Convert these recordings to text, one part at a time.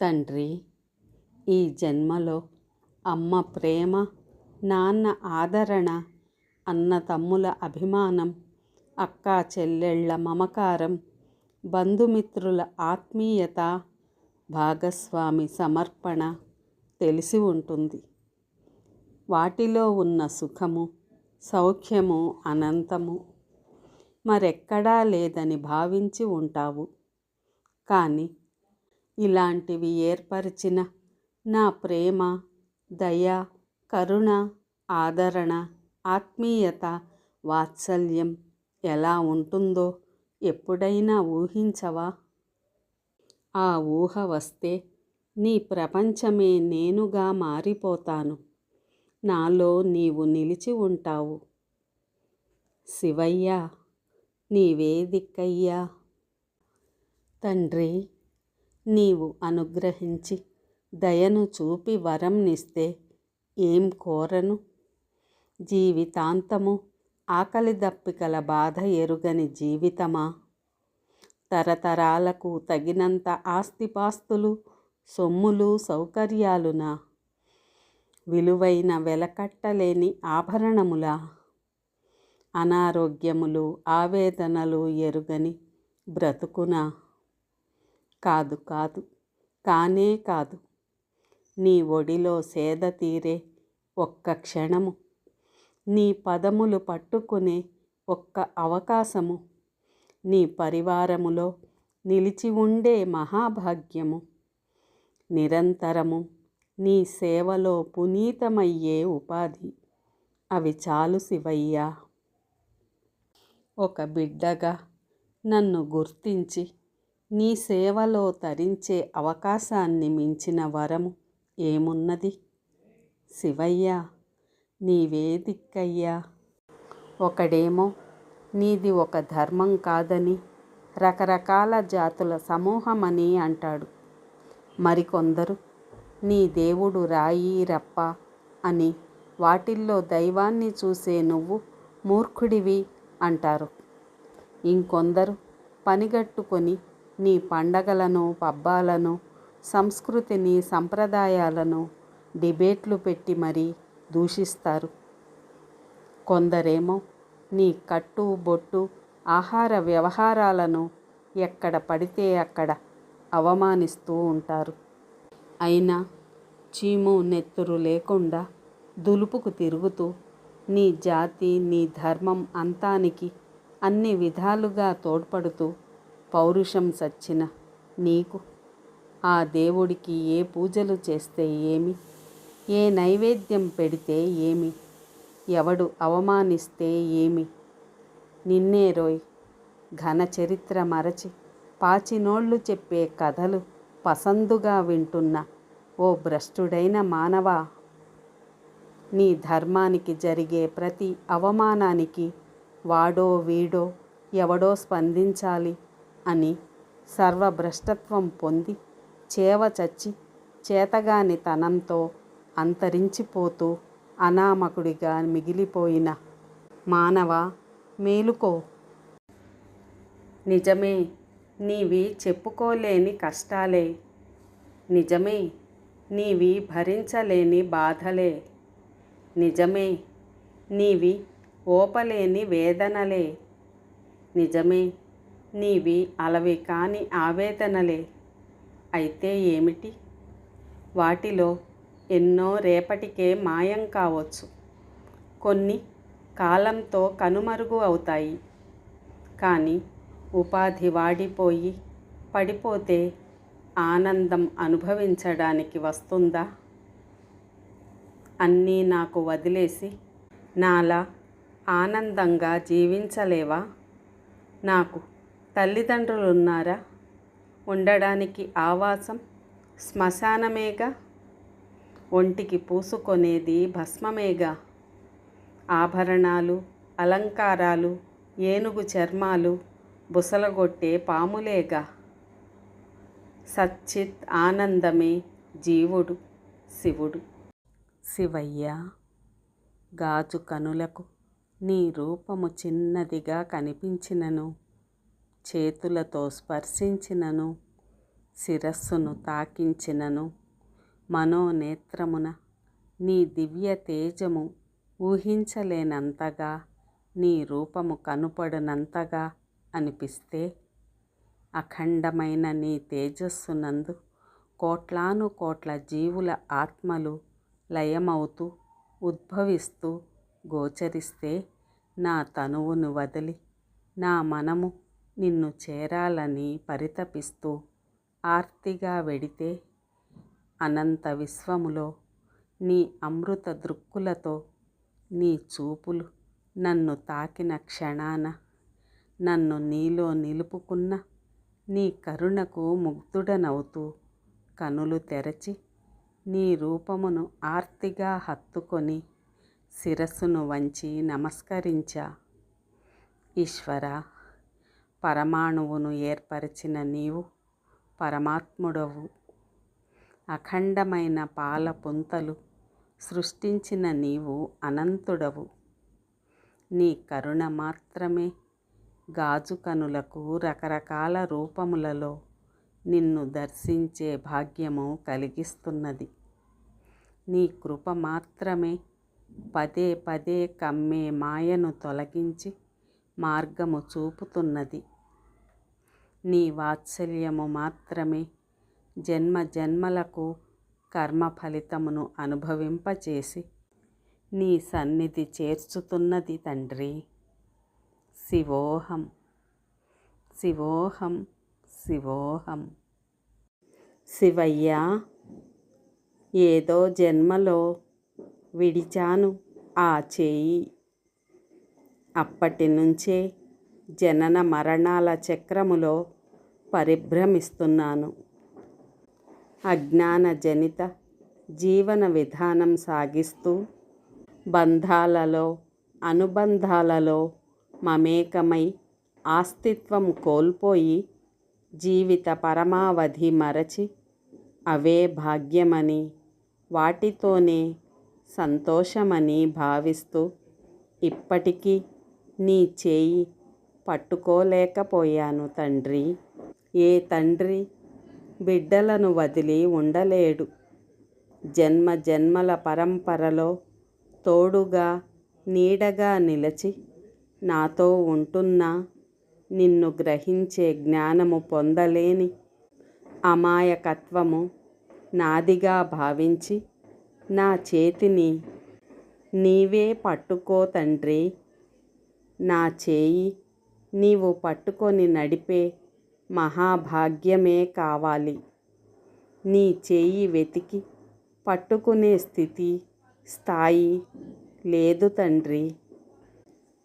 తండ్రి ఈ జన్మలో అమ్మ ప్రేమ నాన్న ఆదరణ అన్న తమ్ముల అభిమానం అక్క చెల్లెళ్ళ మమకారం బంధుమిత్రుల ఆత్మీయత భాగస్వామి సమర్పణ తెలిసి ఉంటుంది. వాటిలో ఉన్న సుఖము సౌఖ్యము అనంతము మరెక్కడా లేదని భావించి ఉంటావు. కానీ ఇలాంటివి ఏర్పరిచిన నా ప్రేమ దయ కరుణ ఆదరణ ఆత్మీయత వాత్సల్యం ఎలా ఉంటుందో ఎప్పుడైనా ఊహించవా? ఆ ఊహ వస్తే నీ ప్రపంచమే నేనుగా మారిపోతాను. నాలో నీవు నిలిచి ఉంటావు. శివయ్య నీవే దిక్కయ్యా తండ్రి నీవు అనుగ్రహించి దయను చూపి వరంనిస్తే ఏం కోరను? జీవితాంతము ఆకలి దప్పికల బాధ ఎరుగని జీవితమా? తరతరాలకు తగినంత ఆస్తిపాస్తులు సొమ్ములు సౌకర్యాలునా? విలువైన వెలకట్టలేని ఆభరణములా? అనారోగ్యములు ఆవేదనలు ఎరుగని బ్రతుకునా? కాదు కాదు. కానే కాదు. నీ ఒడిలో సేద తీరే ఒక్క క్షణము. నీ పదములు పట్టుకునే ఒక్క అవకాశము. నీ పరివారములో నిలిచి ఉండే మహాభాగ్యము. నిరంతరము నీ సేవలో పునీతమయ్యే ఉపాధి. అవి చాలు శివయ్యా. ఒక బిడ్డగా నన్ను గుర్తించి నీ సేవలో తరించే అవకాశాన్ని మించిన వరము ఏమున్నది? శివయ్య నీవే దిక్కయ్యా ఒకడేమో నీది ఒక ధర్మం కాదని రకరకాల జాతుల సమూహమని అంటాడు. మరికొందరు నీ దేవుడు రాయి రప్ప అని వాటిల్లో దైవాన్ని చూసే నువ్వు మూర్ఖుడివి అంటారు. ఇంకొందరు పనిగట్టుకొని నీ పండగలను పబ్బాలను సంస్కృతిని సంప్రదాయాలను డిబేట్లు పెట్టి మరీ దూషిస్తారు. కొందరేమో నీ కట్టు బొట్టు ఆహార వ్యవహారాలను ఎక్కడ పడితే అక్కడ అవమానిస్తూ ఉంటారు. అయినా చీము నెత్తురు లేకుండా దులుపుకు తిరుగుతూ నీ జాతి నీ ధర్మం అంతానికి అన్ని విధాలుగా తోడ్పడుతూ పౌరుషం సచ్చిన నీకు. ఆ దేవుడికి ఏ పూజలు చేస్తే ఏమి? ఏ నైవేద్యం పెడితే ఏమి? ఎవడు అవమానిస్తే ఏమి? నిన్నే రోయ్ ఘన చరిత్ర మరచి పాచినోళ్ళు చెప్పే కథలు పసందుగా వింటున్న ఓ భ్రష్టుడైన మానవా? నీ ధర్మానికి జరిగే ప్రతి అవమానానికి వాడో వీడో ఎవడో స్పందించాలి. అని సర్వభ్రష్టత్వం పొంది చేవ చచ్చి చేతగాని తనంతో అంతరించిపోతూ అనామకుడిగా మిగిలిపోయిన మానవ మేలుకో. నిజమే నీవి చెప్పుకోలేని కష్టాలే. నిజమే నీవి భరించలేని బాధలే. నిజమే నీవి ఓపలేని వేదనలే. నిజమే నీవి అలవి కాని ఆవేదనలే. అయితే ఏమిటి? వాటిలో ఎన్నో రేపటికే మాయం కావచ్చు. కొన్ని కాలంతో కనుమరుగు అవుతాయి. కానీ ఉపాధి వాడిపోయి పడిపోతే ఆనందం అనుభవించడానికి వస్తుందా? అన్నీ నాకు వదిలేసి నాలా ఆనందంగా జీవించలేవా? నాకు తల్లిదండ్రులున్నారా? ఉండడానికి ఆవాసం శ్మశానమేగా? ఒంటికి పూసుకొనేది భస్మమేగా? ఆభరణాలు అలంకారాలు ఏనుగు చర్మాలు బుసలగొట్టే పాములేగా? సచ్చిత్ ఆనందమే జీవుడు శివుడు. శివయ్య గాజు కనులకు నీ రూపము చిన్నదిగా కనిపించినను. చేతులతో స్పర్శించినను శిరస్సును తాకించినను మనోనేత్రమున నీ దివ్య తేజము ఊహించలేనంతగా నీ రూపము కనుపడనంతగా అనిపిస్తే అఖండమైన నీ తేజస్సునందు కోట్లాను కోట్ల జీవుల ఆత్మలు లయమవుతూ ఉద్భవిస్తూ గోచరిస్తే నా తనువును వదిలి నా మనము నిన్ను చేరాలని పరితపిస్తూ ఆర్తిగా వెడితే అనంత విశ్వములో నీ అమృత దృక్కులతో నీ చూపులు నన్ను తాకిన క్షణాన నన్ను నీలో నిలుపుకున్న నీ కరుణకు ముగ్ధుడనవుతూ కనులు తెరచి నీ రూపమును ఆర్తిగా హత్తుకొని శిరస్సును వంచి నమస్కరించా. ఈశ్వర పరమాణువును ఏర్పరిచిన నీవు పరమాత్ముడవు. అఖండమైన పాల పుంతలు సృష్టించిన నీవు అనంతుడవు. నీ కరుణ మాత్రమే గాజు కనులకు రకరకాల రూపములలో నిన్ను దర్శించే భాగ్యము కలిగిస్తున్నది. నీ కృప మాత్రమే పదే పదే కమ్మే మాయను తొలగించి మార్గము చూపుతున్నది. నీ వాత్సల్యము మాత్రమే జన్మ జన్మలకు కర్మ ఫలితమును అనుభవింపచేసి నీ సన్నిధి చేర్చుతున్నది తండ్రి. శివోహం శివోహం శివోహం. శివయ్య ఏదో జన్మలో విడిచాను ఆ చేయి అప్పటి నుంచే జనన మరణాల చక్రములో పరిభ్రమిస్తున్నాను. అజ్ఞాన జనిత జీవన విధానం సాగిస్తూ బంధాలలో అనుబంధాలలో మమేకమై ఆస్తిత్వం కోల్పోయి జీవిత పరమావధి మరచి అవే భాగ్యమని వాటితోనే సంతోషమని భావిస్తూ ఇప్పటికీ నీ చేయి పట్టుకోలేకపోయాను తండ్రి. ఏ తండ్రి బిడ్డలను వదిలి ఉండలేడు. జన్మ జన్మల పరంపరలో తోడుగా నీడగా నిలచి నాతో ఉంటున్నా నిన్ను గ్రహించే జ్ఞానము పొందలేని అమాయకత్వము నాదిగా భావించి నా చేతిని నీవే పట్టుకో తండ్రి. నా చేయి నీవు పట్టుకొని నడిపే మహాభాగ్యమే కావాలి. నీ చేయి వెతికి పట్టుకునే స్థితి స్థాయి లేదు తండ్రి.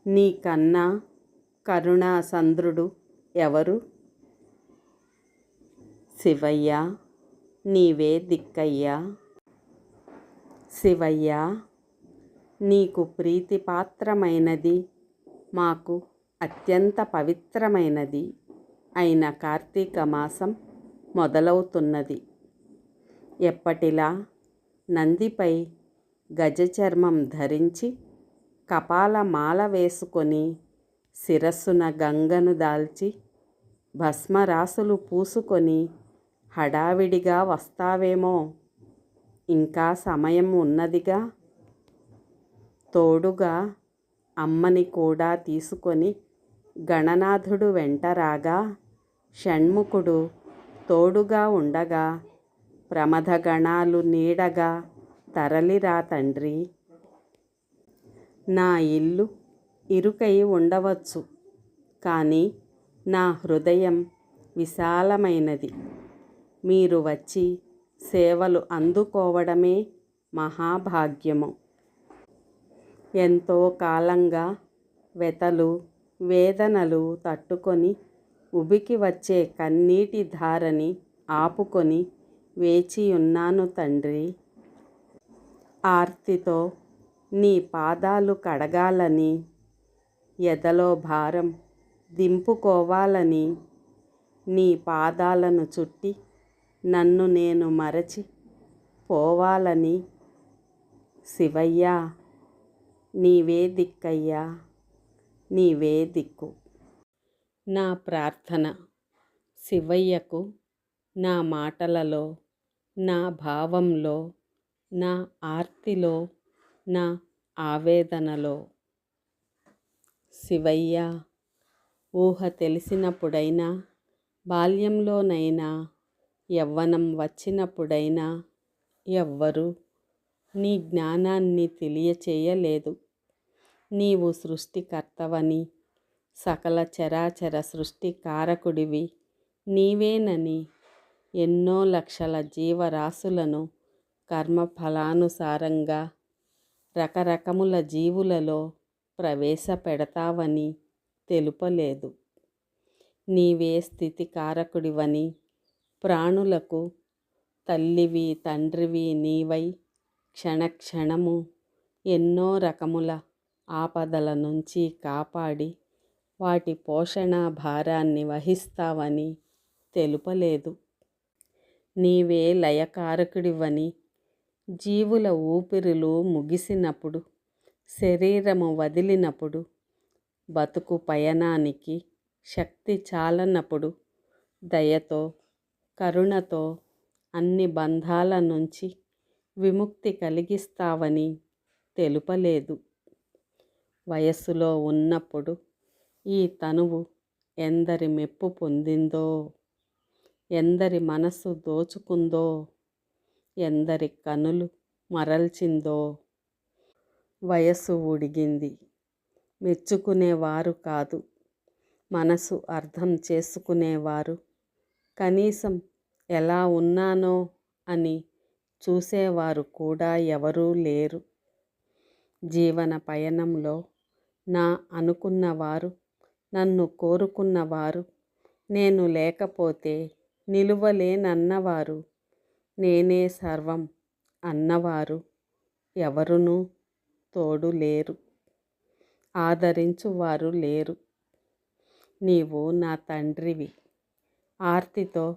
నీకన్నా కరుణాసంద్రుడు ఎవరు? శివయ్య నీవే దిక్కయ్యా. శివయ్య నీకు ప్రీతిపాత్రమైనది మాకు అత్యంత పవిత్రమైనది అయిన కార్తీక మాసం మొదలవుతున్నది. ఎప్పటిలా నందిపై గజచర్మం ధరించి కపాల మాల వేసుకొని శిరస్సున గంగను దాల్చి భస్మరాసులు పూసుకొని హడావిడిగా వస్తావేమో? ఇంకా సమయం ఉన్నదిగా? తోడుగా అమ్మని కూడా తీసుకొని గణనాథుడు వెంట రాగా షణ్ముఖుడు తోడుగా ఉండగా ప్రమథగణాలు నీడగా తరలిరా తండ్రి. నా ఇల్లు ఇరుకై ఉండవచ్చు కానీ నా హృదయం విశాలమైనది. మీరు వచ్చి సేవలు అందుకోవడమే మహాభాగ్యము. ఎంతో కాలంగా వెతలు వేదనలు తట్టుకొని ఉబికి వచ్చే కన్నీటి ధారని ఆపుకొని వేచియున్నాను తండ్రి. ఆర్తితో నీ పాదాలు కడగాలని ఎదలో భారం దింపుకోవాలని నీ పాదాలను చుట్టి నన్ను నేను మరచి పోవాలని శివయ్య నీవే దిక్కయ్యా నీవే దిక్కు. నా ప్రార్థన శివయ్యకు నా మాటలలో నా భావంలో నా ఆర్తిలో నా ఆవేదనలో. శివయ్య ఊహ తెలిసినప్పుడైనా బాల్యంలోనైనా యవ్వనం వచ్చినప్పుడైనా ఎవ్వరూ నీ జ్ఞానాన్ని తెలియచేయలేదు. నీవు సృష్టికర్తవని సకల చరాచర సృష్టి కారకుడివి నీవేనని ఎన్నో లక్షల జీవరాశులను కర్మఫలానుసారంగా రకరకముల జీవులలో ప్రవేశపెడతావని తెలుపలేదు. నీవే స్థితి కారకుడివని ప్రాణులకు తల్లివి తండ్రివి నీవై క్షణక్షణము ఎన్నో రకముల ఆపదల నుంచి కాపాడి వాటి పోషణ భారాన్ని వహిస్తావని తెలుపలేదు. నీవే లయకారకుడివని జీవుల ఊపిరులు ముగిసినప్పుడు శరీరము వదిలినప్పుడు బతుకు పయనానికి శక్తి చాలనప్పుడు దయతో కరుణతో అన్ని బంధాల నుంచి విముక్తి కలిగిస్తావని తెలుపలేదు. వయస్సులో ఉన్నప్పుడు ఈ తనువు ఎందరి మెప్పు పొందిందో ఎందరి మనస్సు దోచుకుందో ఎందరి కనులు మరల్చిందో. వయస్సు ఉడిగింది. మెచ్చుకునేవారు కాదు. మనసు అర్థం చేసుకునేవారు. కనీసం ఎలా ఉన్నానో అని చూసేవారు కూడా ఎవరూ లేరు. జీవన పయనంలో నా అనుకున్నవారు నన్ను కోరుకున్నవారు నేను లేకపోతే నిలువలేనన్నవారు నేనే సర్వం అన్నవారు ఎవరునూ తోడు లేరు ఆదరించువారు లేరు. నీవు నా తండ్రివి. ఆర్తితో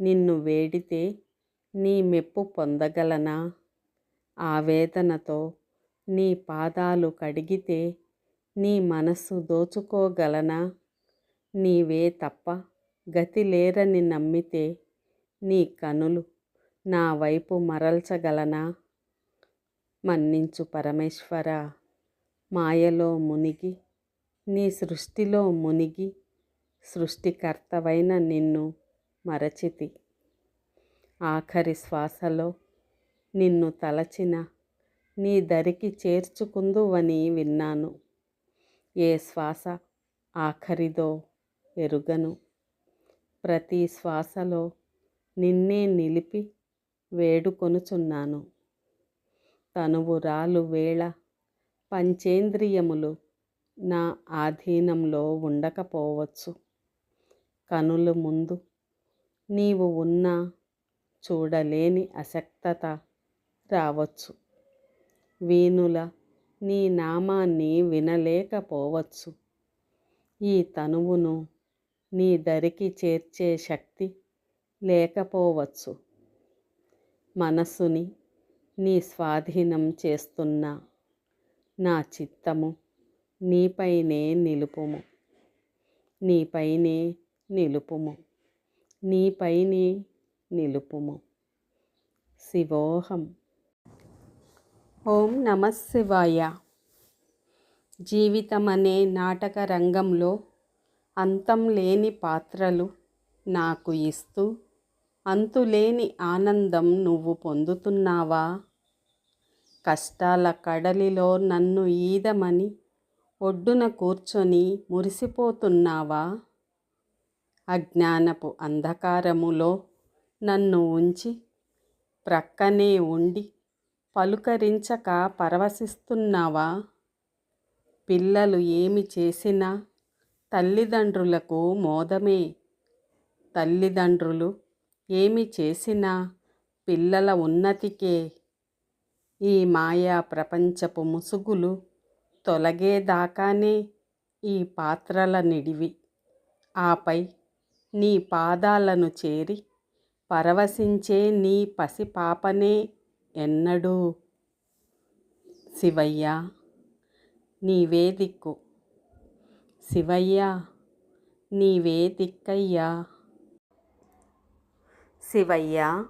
నిన్ను వేడితే నీ మెప్పు పొందగలనా? ఆవేదనతో నీ పాదాలు కడిగితే నీ మనస్సు దోచుకోగలనా? నీవే తప్ప గతి లేరని నమ్మితే నీ కనులు నా వైపు మరల్చగలనా? మన్నించు పరమేశ్వర మాయలో మునిగి నీ సృష్టిలో మునిగి సృష్టికర్తవైన నిన్ను మరచితి. ఆఖరి శ్వాసలో నిన్ను తలచిన నీ దరికి చేర్చుకుందువని విన్నాను. ఏ శ్వాస ఆఖరిదో ఎరుగను. ప్రతి శ్వాసలో నిన్నే నిలిపి వేడుకొనుచున్నాను. తనువు రాలు వేళ పంచేంద్రియములు నా ఆధీనంలో ఉండకపోవచ్చు. కనుల ముందు నీవు ఉన్నా చూడలేని అశక్తత రావచ్చు. వీణుల నీ నామాన్ని వినలేకపోవచ్చు. ఈ తనువును నీ దరికి చేర్చే శక్తి లేకపోవచ్చు. మనస్సుని నీ స్వాధీనం చేస్తున్న నా చిత్తము నీపైనే నిలుపుము. నీపైనే నిలుపుము. నీపైనే నిలుపుము. శివోహం. ఓం నమ శివాయ. జీవితం అనే నాటక రంగంలో అంతం లేని పాత్రలు నాకు ఇస్తూ అంతులేని ఆనందం నువ్వు పొందుతున్నావా? కష్టాల కడలిలో నన్ను ఈదమని ఒడ్డున కూర్చొని మురిసిపోతున్నావా? అజ్ఞానపు అంధకారములో నన్ను ఉంచి ప్రక్కనే ఉండి పలుకరించక పరవశిస్తున్నావా? పిల్లలు ఏమి చేసినా తల్లిదండ్రులకు మోదమే. తల్లిదండ్రులు ఏమి చేసినా పిల్లల ఉన్నతికే. ఈ మాయా ప్రపంచపు ముసుగులు తొలగేదాకానే ఈ పాత్రల నిడివి. ఆపై నీ పాదాలను చేరి పరవశించే నీ పసిపాపనే ఎన్నడూ శివయ్య నీవే దిక్కు. శివయ్య నీవే దిక్కయ్యా. శివయ్య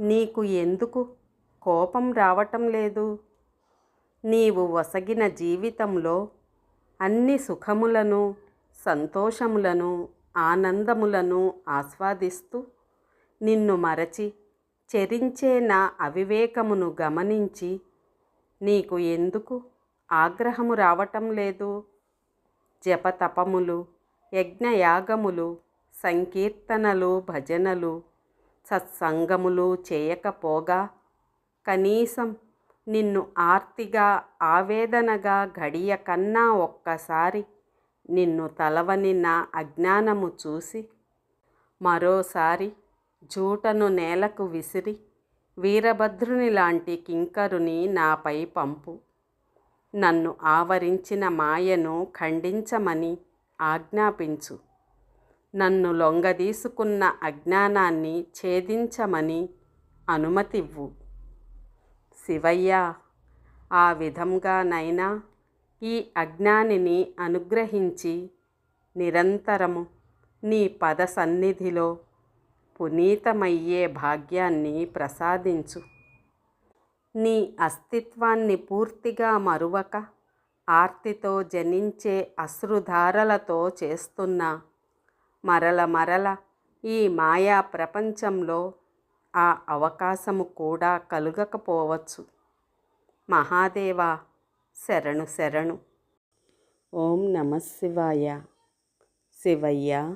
నీకు ఎందుకు కోపం రావటం లేదు? నీవు వసగిన జీవితంలో అన్ని సుఖములను సంతోషములను ఆనందములను ఆస్వాదిస్తూ నిన్ను మరచి చెరించే నా అవివేకమును గమనించి నీకు ఎందుకు ఆగ్రహము రావటం లేదు? జపతపములు యజ్ఞయాగములు సంకీర్తనలు భజనలు సత్సంగములు చేయకపోగా కనీసం నిన్ను ఆర్తిగా ఆవేదనగా గడియ కన్నా ఒక్కసారి నిన్ను తలవని నా అజ్ఞానము చూసి మరోసారి జూటను నేలకు విసిరి వీరభద్రుని లాంటి కింకరుని నాపై పంపు. నన్ను ఆవరించిన మాయను ఖండించమని ఆజ్ఞాపించు. నన్ను లొంగదీసుకున్న అజ్ఞానాన్ని ఛేదించమని అనుమతివ్వు. శివయ్య ఆ విధంగానైనా ఈ అజ్ఞానిని అనుగ్రహించి నిరంతరము నీ పద సన్నిధిలో పునీతమయ్యే భాగ్యాన్ని ప్రసాదించు. నీ అస్తిత్వాన్ని పూర్తిగా మరువక ఆర్తితో జనించే అశ్రుధారలతో చేస్తున్న మరల మరల ఈ మాయా ప్రపంచంలో ఆ అవకాశము కూడా కలుగకపోవచ్చు. మహాదేవ శరణు శరణు. ఓం నమ శివాయ. శివయ్య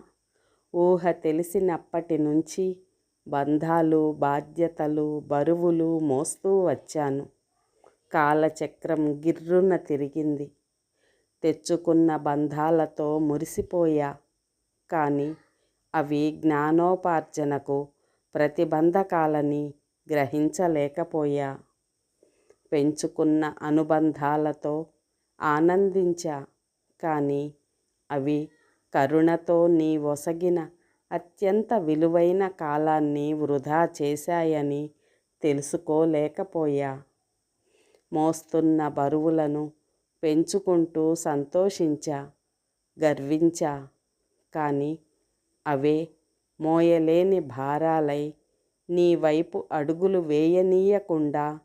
ఊహ తెలిసినప్పటి నుంచి బంధాలు బాధ్యతలు బరువులు మోస్తూ వచ్చాను. కాలచక్రం గిర్రున తిరిగింది. తెచ్చుకున్న బంధాలతో మురిసిపోయా. కానీ అవి జ్ఞానోపార్జనకు ప్రతిబంధకాలని గ్రహించలేకపోయా. పెంచుకున్న అనుబంధాలతో ఆనందించా. కానీ అవి కరుణతో నీ ఒసగిన అత్యంత విలువైన కాలాన్ని వృధా చేశాయని తెలుసుకోలేకపోయా. మోస్తున్న బరువులను పెంచుకుంటూ సంతోషించా గర్వించా. కానీ అవే మోయలేని భారాలై నీ వైపు అడుగులు వేయనీయకుండా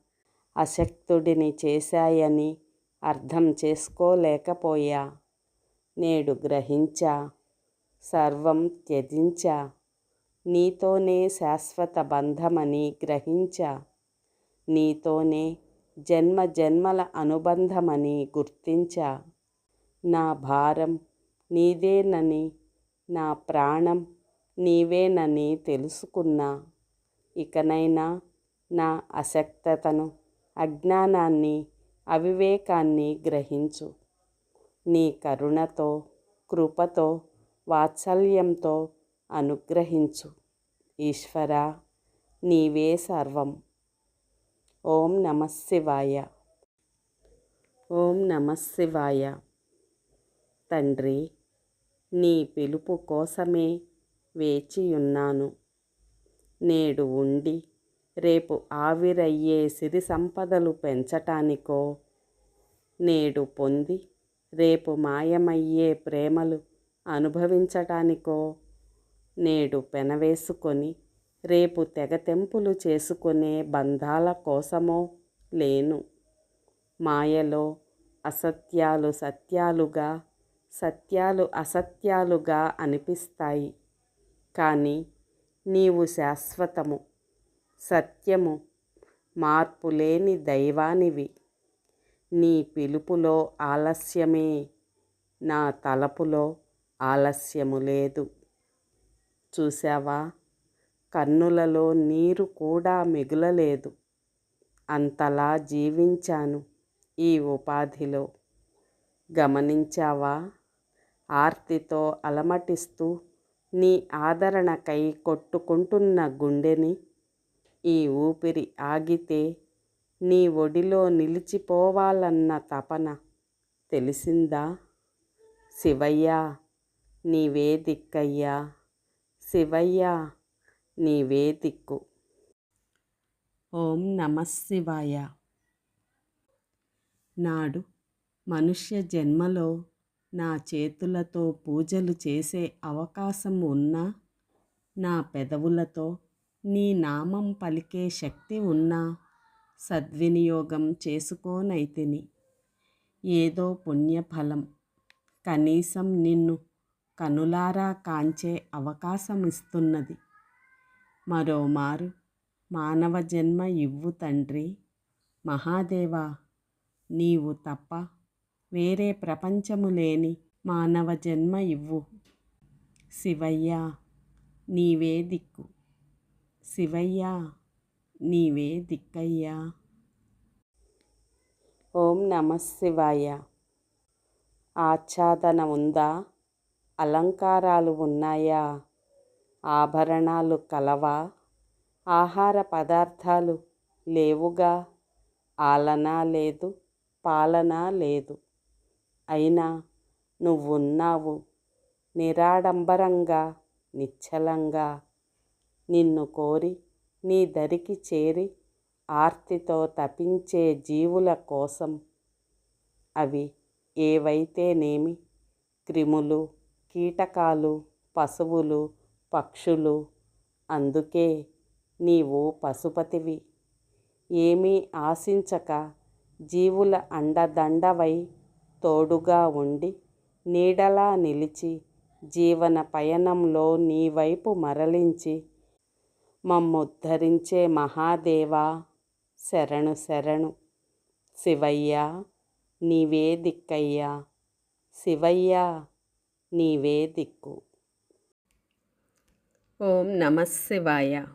అశక్తుడిని చేశాయని అర్థం చేసుకోలేకపోయా. నేడు గ్రహించా సర్వం త్యజించా నీతోనే శాశ్వత బంధమని గ్రహించా నీతోనే జన్మ జన్మల అనుబంధమని గుర్తించా. నా భారం నీదేనని నా ప్రాణం నీవేనని తెలుసుకున్నా ఇకనైనా నా అశక్తతను అజ్ఞానాన్ని అవివేకాన్ని గ్రహించు. నీ కరుణతో కృపతో వాత్సల్యంతో అనుగ్రహించు. ఈశ్వర నీవే సర్వం. ఓం నమ శివాయ. ఓం నమ శివాయ. తండ్రి నీ పిలుపు కోసమే వేచియున్నాను. నేడు ఉండి రేపు ఆవిరయ్యే సిరి సంపదలు పెంచటానికో నేడు పొంది రేపు మాయమయ్యే ప్రేమలు అనుభవించటానికో? నేడు పెనవేసుకొని రేపు తెగతెంపులు చేసుకునే బంధాల కోసమో లేను. మాయలో అసత్యాలు సత్యాలుగా సత్యాలు అసత్యాలుగా అనిపిస్తాయి. కానీ నీవు శాశ్వతము సత్యము మార్పులేని దైవానివి. నీ పిలుపులో ఆలస్యమే. నా తలపులో ఆలస్యము లేదు. చూసావా కన్నులలో నీరు కూడా మిగులలేదు. అంతలా జీవించాను ఈ ఉపాధిలో. గమనించావా? ఆర్తితో అలమటిస్తూ నీ ఆదరణకై కొట్టుకుంటున్న గుండెని ఈ ఊపిరి ఆగితే నీ ఒడిలో నిలిచిపోవాలన్న తపన తెలిసిందా? శివయ్య నీవే దిక్కయ్యా శివయ్య నీవే దిక్కు ఓం నమశివాయ నాడు మనుష్య జన్మలో నా చేతులతో పూజలు చేసే అవకాశం ఉన్నా నా పెదవులతో నీ నామం పలికే శక్తి ఉన్నా సద్వినియోగం చేసుకోనైతిని. ఏదో పుణ్యఫలం. కనీసం నిన్ను కనులారా కాంచే అవకాశం ఇస్తున్నది మరోమారు మానవ జన్మ ఇవ్వు తండ్రి. మహాదేవా నీవు తప్ప వేరే ప్రపంచము లేని మానవ జన్మ ఇవ్వు. శివయ్య నీవే దిక్కు. శివయ్య నీవే దిక్కయ్యా. ఓం నమశివాయ ఆచ్ఛాదన ఉందా? అలంకారాలు ఉన్నాయా? ఆభరణాలు కలవా? ఆహార పదార్థాలు లేవుగా? ఆలన లేదు పాలన లేదు. అయినా నువ్వున్నావు నిరాడంబరంగా నిశ్చలంగా. నిన్ను కోరి నీ దరికి చేరి ఆర్తితో తపించే జీవుల కోసం అవి ఏవైతేనేమి? క్రిములు కీటకాలు పశువులు పక్షులు అందుకే నీవు పశుపతివి. ఏమీ ఆశించక జీవుల అండదండవై తోడుగా ఉండి నీడలా నిలిచి జీవన పయనంలో నీ వైపు మరలించి మమ్ముద్ధరించే మహాదేవా శరణు శరణు. శివయ్య నీవే దిక్కయ్యా. శివయ్య నీవే దిక్కు. ఓం నమ శివాయ.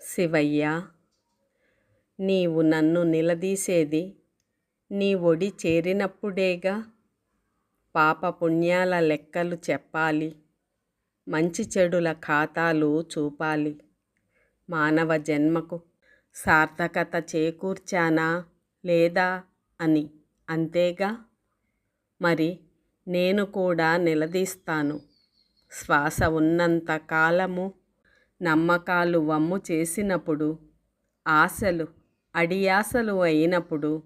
శివయ్య నీవు నన్ను నిలదీసేది నీ ఒడి చేరినప్పుడేగా? పాప పుణ్యాల లెక్కలు చెప్పాలి మంచి చెడుల ఖాతాలు చూపాలి. మానవ జన్మకు సార్థకత చేకూర్చానా లేదా అని. అంతేగా? మరి నేను కూడా నిలదీస్తాను. శ్వాస ఉన్నంత కాలము నమ్మకాలు వమ్ము చేసినప్పుడు ఆశలు అడియాసలు అయినప్పుడు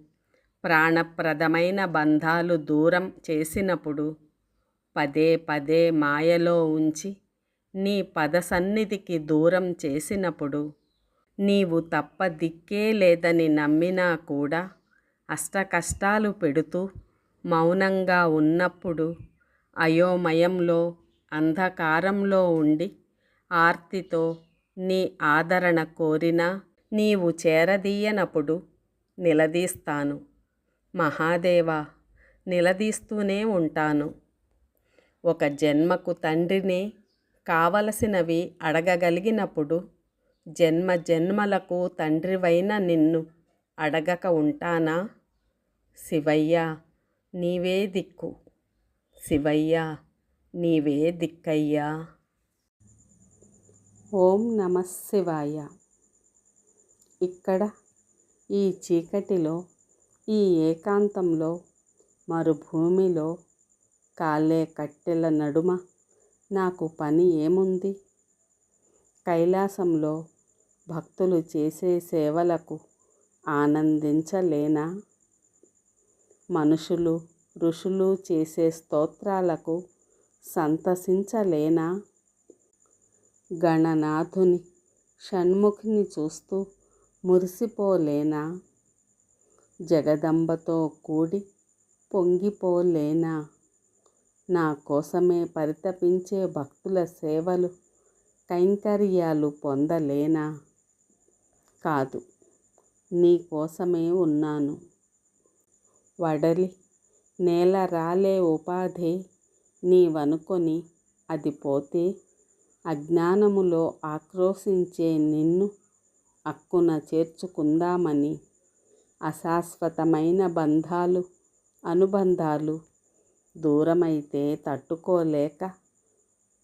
ప్రాణప్రదమైన బంధాలు దూరం చేసినప్పుడు పదే పదే మాయలో ఉంచి నీ పద సన్నిధికి దూరం చేసినప్పుడు నీవు తప్ప దిక్కే లేదని నమ్మినా కూడా అష్టకష్టాలు పెడుతూ మౌనంగా ఉన్నప్పుడు అయోమయంలో అంధకారంలో ఉండి ఆర్తితో నీ ఆదరణ కోరినా నీవు చేరదీయనప్పుడు నిలదీస్తాను. మహాదేవా నిలదీస్తూనే ఉంటాను. ఒక జన్మకు తండ్రిని కావలసినవి అడగగలిగినప్పుడు జన్మ జన్మలకు తండ్రివైన నిన్ను అడగక ఉంటానా? శివయ్య నీవే దిక్కు. శివయ్య నీవే దిక్కయ్యా. ఓం నమ శివాయ. ఇక్కడ ఈ చీకటిలో ఈ ఏకాంతంలో మరుభూమిలో కాలే కట్టెల నడుమ నాకు పని ఏముంది? కైలాసంలో భక్తులు చేసే సేవలకు ఆనందించలేనా? మనుషులు ఋషులు చేసే స్తోత్రాలకు సంతసించలేనా? గణనాథుని షణ్ముఖిని చూస్తూ మురిసిపోలేనా? జగదంబతో కూడి పొంగిపోలేనా? నా కోసమే పరితపించే భక్తుల సేవలు కైంకర్యాలు పొందలేనా? కాదు నీ కోసమే ఉన్నాను. వడలి నేల రాలే ఉపాధి నీవనుకొని అది పోతే అజ్ఞానములో ఆక్రోశించే నిన్ను అక్కున చేర్చుకుందామని అశాశ్వతమైన బంధాలు అనుబంధాలు దూరమైతే తట్టుకోలేక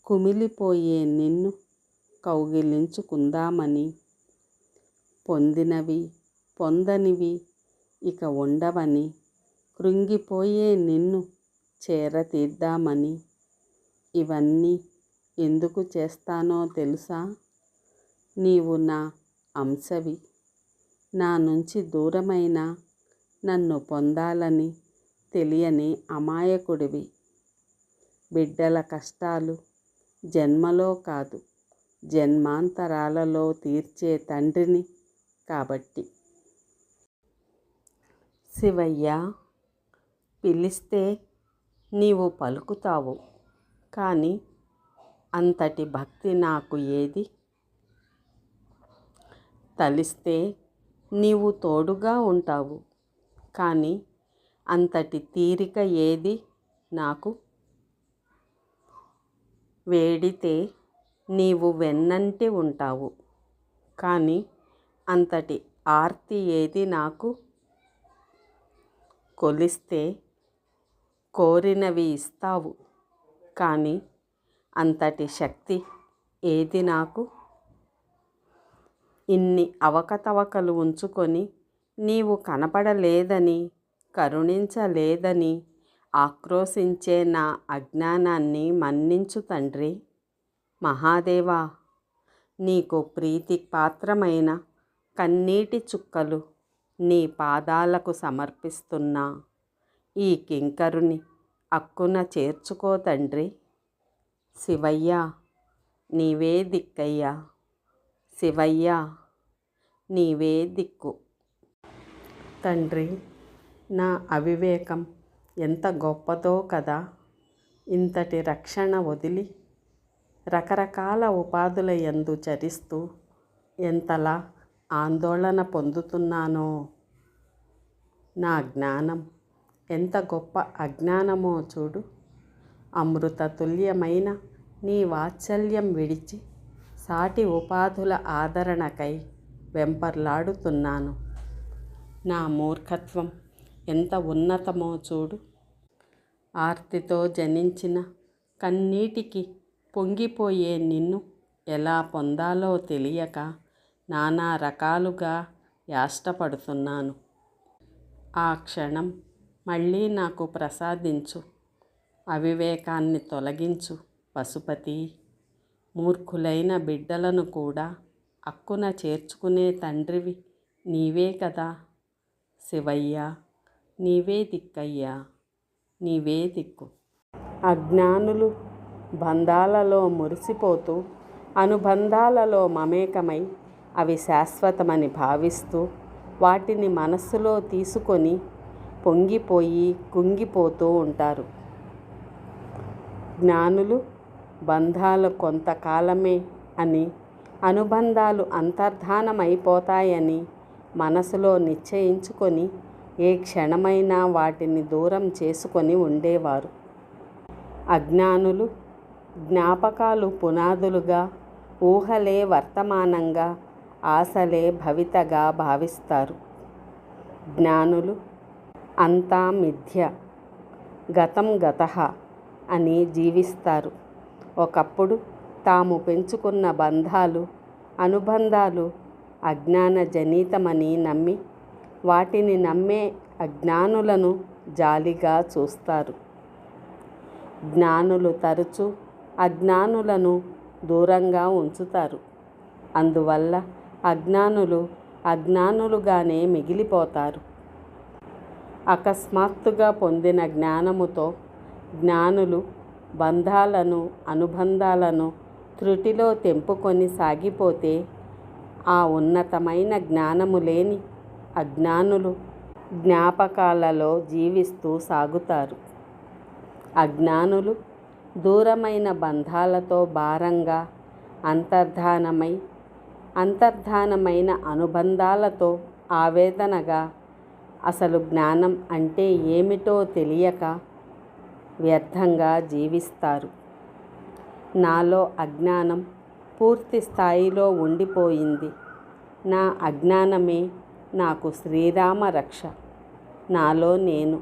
కుమిలిపోయే నిన్ను కౌగిలించుకుందామని పొందినవి పొందనివి ఇక ఉండవని కృంగిపోయే నిన్ను చేరతీద్దామని ఇవన్నీ ఎందుకు చేస్తానో తెలుసా? నీవు నా అంశవి. నా నుంచి దూరమైన నన్ను పొందాలని తెలియని అమాయకుడివి. బిడ్డల కష్టాలు జన్మలో కాదు జన్మాంతరాలలో తీర్చే తండ్రిని కాబట్టి. శివయ్య పిలిస్తే నీవు పలుకుతావు కానీ అంతటి భక్తి నాకు ఏది? తలిస్తే నీవు తోడుగా ఉంటావు కానీ అంతటి తీరిక ఏది నాకు? వేడితే నీవు వెన్నంటి ఉంటావు. కానీ అంతటి ఆర్తి ఏది నాకు? కొలిస్తే కోరినవి ఇస్తావు. కానీ అంతటి శక్తి ఏది నాకు? ఇన్ని అవకతవకలు ఉంచుకొని నీవు కనపడలేదని కరుణించలేదని ఆక్రోశించే నా అజ్ఞానాన్ని మన్నించు తండ్రి. మహాదేవా నీకు ప్రీతి పాత్రమైన కన్నీటి చుక్కలు నీ పాదాలకు సమర్పిస్తున్నా. ఈ కింకరుని అక్కున చేర్చుకో తండ్రి. శివయ్య నీవే దిక్కయ్యా. శివయ్య నీవే దిక్కు. తండ్రి నా అవివేకం ఎంత గొప్పదో కదా. ఇంతటి రక్షణ వదిలి రకరకాల ఉపాధుల యందు చరిస్తూ ఎంతలా ఆందోళన పొందుతున్నానో. నా జ్ఞానం ఎంత గొప్ప అజ్ఞానమో చూడు. అమృతతుల్యమైన నీ వాత్సల్యం విడిచి సాటి ఉపాధుల ఆదరణకై వెంపర్లాడుతున్నాను. నా మూర్ఖత్వం ఎంత ఉన్నతమో చూడు. ఆర్తితో జనించిన కన్నీటికి పొంగిపోయే నిన్ను ఎలా పొందాలో తెలియక నానా రకాలుగా యాష్టపడుతున్నాను. ఆ క్షణం మళ్ళీ నాకు ప్రసాదించు. అవివేకాన్ని తొలగించు పశుపతి మూర్ఖులైన బిడ్డలను కూడా అక్కున చేర్చుకునే తండ్రివి నీవే కదా శివయ్య. నీవే దిక్కయ్యా నీవే దిక్కు. అజ్ఞానులు బంధాలలో మురిసిపోతూ అనుబంధాలలో మమేకమై అవి శాశ్వతమని భావిస్తూ వాటిని మనస్సులో తీసుకొని పొంగిపోయి కుంగిపోతూ ఉంటారు. జ్ఞానులు బంధాలు కొంతకాలమే అని అనుబంధాలు అంతర్ధానమైపోతాయని మనసులో నిశ్చయించుకొని ఏ క్షణమైనా వాటిని దూరం చేసుకొని ఉండేవారు. అజ్ఞానులు జ్ఞాపకాలు పునాదులుగా ఊహలే వర్తమానంగా ఆశలే భవితగా భావిస్తారు. జ్ఞానులు అంతా మిథ్య గతం గత అని జీవిస్తారు. ఒకప్పుడు తాము పెంచుకున్న బంధాలు అనుబంధాలు అజ్ఞాన జనీతమని నమ్మి వాటిని నమ్మే అజ్ఞానులను జాలిగా చూస్తారు. జ్ఞానులు తరచు అజ్ఞానులను దూరంగా ఉంచుతారు. అందువల్ల అజ్ఞానులు అజ్ఞానులుగానే మిగిలిపోతారు. అకస్మాత్తుగా పొందిన జ్ఞానముతో జ్ఞానులు బంధాలను అనుబంధాలను త్రుటిలో తెంపుకొని సాగిపోతే ఆ ఉన్నతమైన జ్ఞానము లేని అజ్ఞానులు జ్ఞాపకాలలో జీవిస్తూ సాగుతారు. అజ్ఞానులు దూరమైన బంధాలతో భారంగా అంతర్ధానమై అంతర్ధానమైన అనుబంధాలతో ఆవేదనగా అసలు జ్ఞానం అంటే ఏమిటో తెలియక వ్యర్థంగా జీవిస్తారు. నాలో అజ్ఞానం పూర్తి స్థాయిలో ఉండిపోయింది. నా అజ్ఞానమే నాకు శ్రీరామ రక్ష నాలో నేను